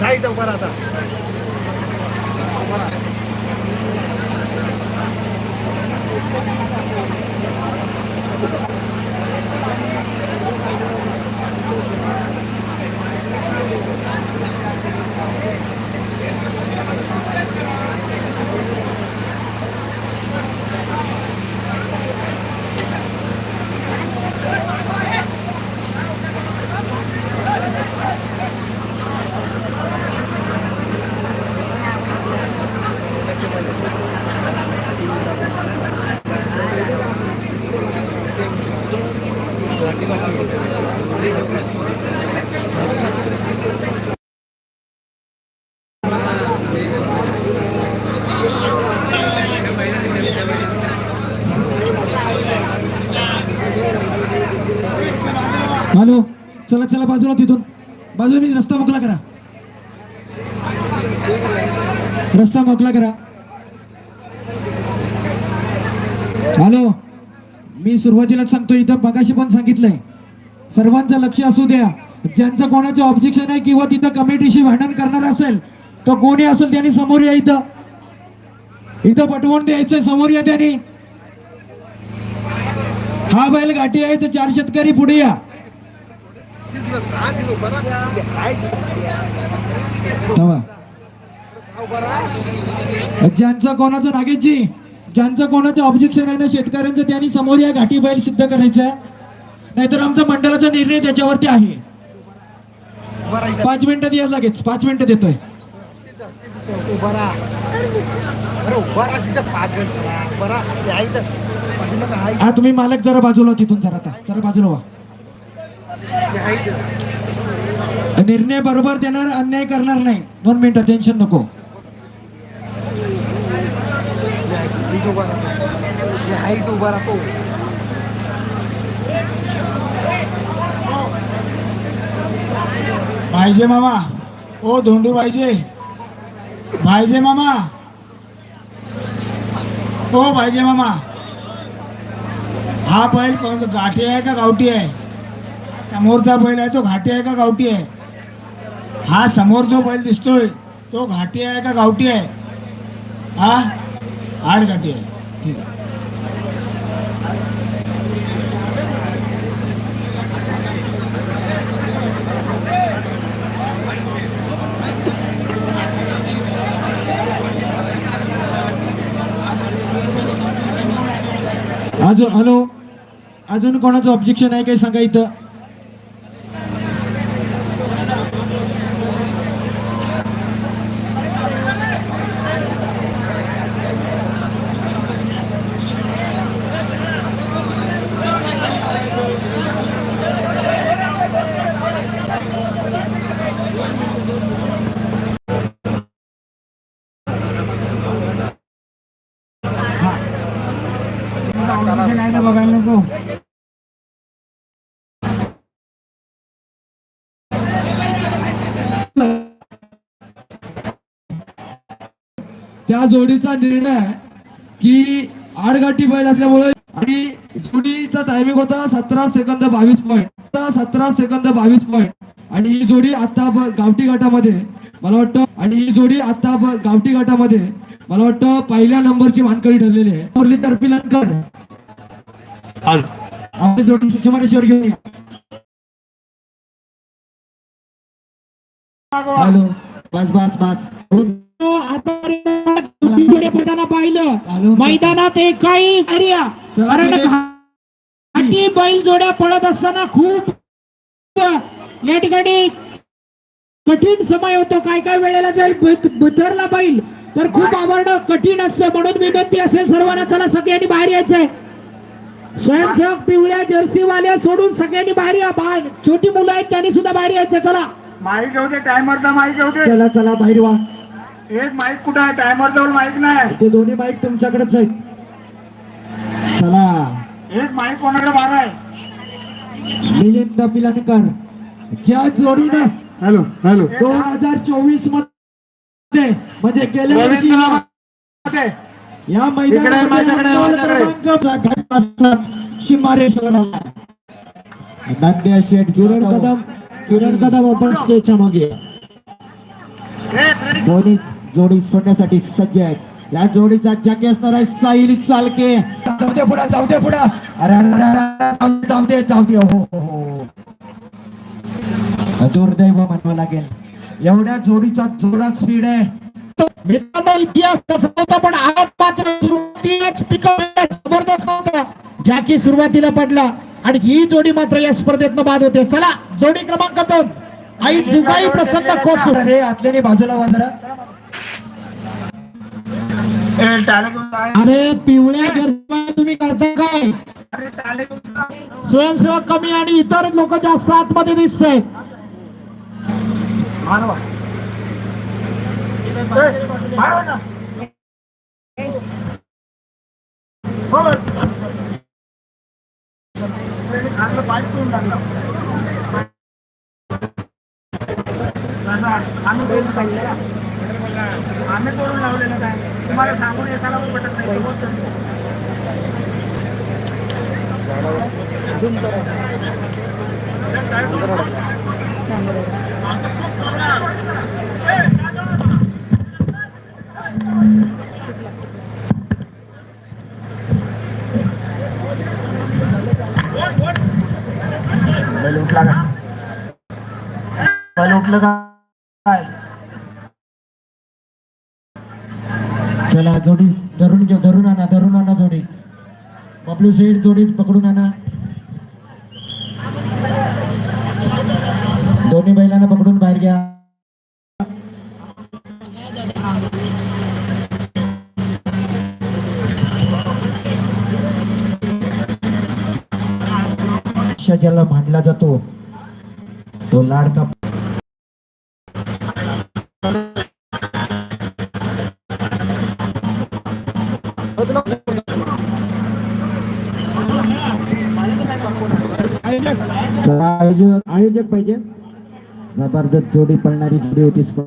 नाही तर बरं आता हॅलो चला चला बाजूला तिथून. बाजूला मी रस्ता मोकला करा. रस्ता मोकला करा. हॅलो मी सुरुवातीलाच सांगतो इथं बघाशी पण सांगितलंय. सर्वांचं लक्ष असू द्या. ज्यांचं कोणाचं ऑब्जेक्शन आहे किंवा तिथं कमिटीशी भांडण करणार असेल तर कोणी असेल त्यांनी समोर या इथं. इथं पटवून द्यायचंय समोर या त्यांनी. हा बैल गाठी आहे तर चार शेतकरी पुढे या. ज्यांचं कोणाचं नागेशजी? ज्यांचं कोणाचं ऑब्जेक्शन आहे ना शेतकऱ्यांचं त्यांनी समोर या घाटी बैल सिद्ध करायचं. नाहीतर आमचा मंडळाचा निर्णय त्याच्यावरती आहे. पाच मिनिटं द्या लगेच पाच मिनिटं देतोय. आहे आहे. हा तुम्ही मालक जरा बाजूला व्हा तिथून जरा आता. जरा बाजूला व्हा. आहे तर. निर्णय बरोबर देणार अन्याय करणार नाही. दोन मिनिटं टेन्शन नको. उभा राहतो पाहिजे मामा. ओ धोंडू पाहिजे पाहिजे मामा. ओ पाहिजे मामा. हा बैल कोण गाठी आहे का गावठी आहे? समोरचा बैल आहे तो घाटी आहे का गावठी आहे? हा समोर जो बैल दिसतोय तो घाटी आहे का गावठी आहे? हा? आठ घाटी आहे. ठीक आहे. अजून हॅलो अजून कोणाचं ऑब्जेक्शन आहे काही सांगा इथं? बघायला नको? त्या जोडीचा निर्णय की आडगाठी बैल असल्यामुळे आणि जोडीचा टायमिंग होता सतरा सेकंद बावीस पॉईंट सतरा सेकंद बावीस पॉईंट आणि ही जोडी आता गावठी गटामध्ये मला वाटतं आणि ही जोडी आता गावठी गटामध्ये मला वाटतं पहिल्या नंबरची मानकरी ठरलेली आहे. मुरलीधर पिलनकर आपली जोडी समोरेश्वर घेऊन या. हॅलो. बस बस बस. मैदानात पाहिलं. मैदानात एकही बैल जोड्या पळत असताना खूप या ठिकाणी कठीण समय होतो काय काय वेळेला जर बिथरला बैल तर खूप आवडणं कठीण असतं. म्हणून विनंती असेल सर्वांना चला सगळ्यांनी बाहेर यायचंय. स्वयंसेवक पिवळ्या जर्सी वाल्या सोडून सगळ्यांनी बाहेर या. बाहेर छोटी मुलं आहेत त्यांनी सुद्धा बाहेर यायचं. चला. माईक घेऊ दे टायमरचा माईक घेऊ दे. चला चला बाहेर वा. एक माईक कुठं आहे? टायमर जवळ माईक नाही ते दोन्ही बाईक तुमच्याकडेच आहेत. चला. एक माईक कोणाकडे बारा आहे? मिलिंद पिलानकर ज्या जोडीनं हॅलो हॅलो. दोन हजार चोवीसमध्ये म्हणजे गेल्या वर्षी या घटकाचा शिमारेश्वर नंद्या शेठ किरण कदम किरण कदम आपण स्टेजच्या मागे. दोन्ही जोडी सोडण्यासाठी सज्ज आहेत. या जोडीचा जगे असणार आहे साहिल चालके. जाऊ दे पुढे जाऊ दे पुढे. अरे जाऊ दे जाऊ दे हो हो, हो. दुर्दैव म्हणावं लागेल एवढ्या जोडीचा जोरात स्पीड आहे. मित्रांनो इतिहास तसा होता पण आज मात्र सुरुवातीलाच पिकअप जबरदस्त होता. ज्या की सुरुवातीला पडला. आणि ही जोडी मात्र या स्पर्धेत बाद होते. चला जोडी क्रमांक दोन. आई जुगाई प्रसन्न कोसू. अरे आतल्याने बाजूला काय? अरे पिवळ्या स्वयंसेवक कमी आणि इतर लोक जास्त आतमध्ये दिसत. आहेत आम्ही आम्ही करून लावलेलं काय? तुम्हाला सांगून येताना पटत नाही. बोलत नाही. बैल उठला का बैल उठलं का काय चला जोडी धरून घेऊ धरून आणा धरून आणा जोडी बबलू सेठ जोडी पकडून आणा. दोन्ही बैलांना पकडून बाहेर घ्या. ज्याला मांडला जातो तो लाडका आयोजक आयोजक पाहिजे. जबरदस्त जोडी पळणारी जोडी होती.